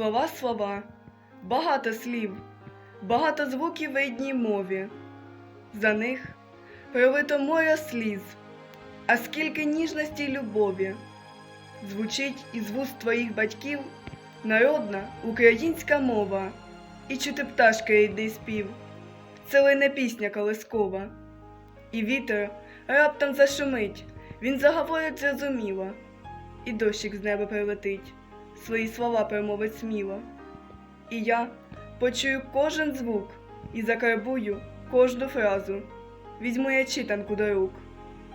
Слова, слова, багато слів, багато звуків в одній мові. За них пролито море сліз, а скільки ніжності й любові. Звучить із вуст твоїх батьків народна українська мова, і чути пташки рідний спів. Це лине пісня колискова. І вітер раптом зашумить, він заговорить зрозуміло, і дощик з неба прилетить, свої слова промовить сміло. І я почую кожен звук і закарбую кожну фразу. Візьму я читанку до рук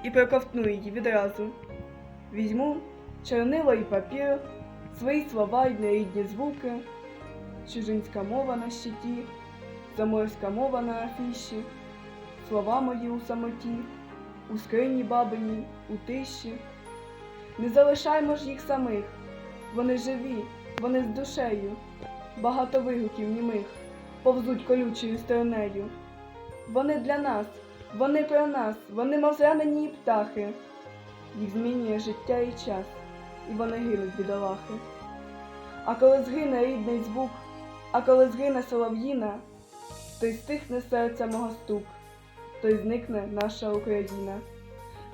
і проковтну її відразу. Візьму чорнило і папір, свої слова й нерідні звуки, чужинська мова на щиті, заморська мова на афіші, слова мої у самоті, у скрині бабиній, у тиші. Не залишаймо ж їх самих, вони живі, вони з душею, багато вигуків німих повзуть колючою сторонею. Вони для нас, вони про нас, вони мов зранені птахи. Їх змінює життя і час, і вони гинуть бідолахи. А коли згине рідний звук, а коли згине солов'їна, то й стихне серця мого стук, то й зникне наша Україна.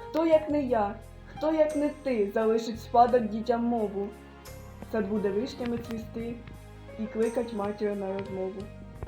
Хто, як не я, хто, як не ти, залишить спадок дітям мову, сад буде вишнями цвісти і кликать матір на розмову.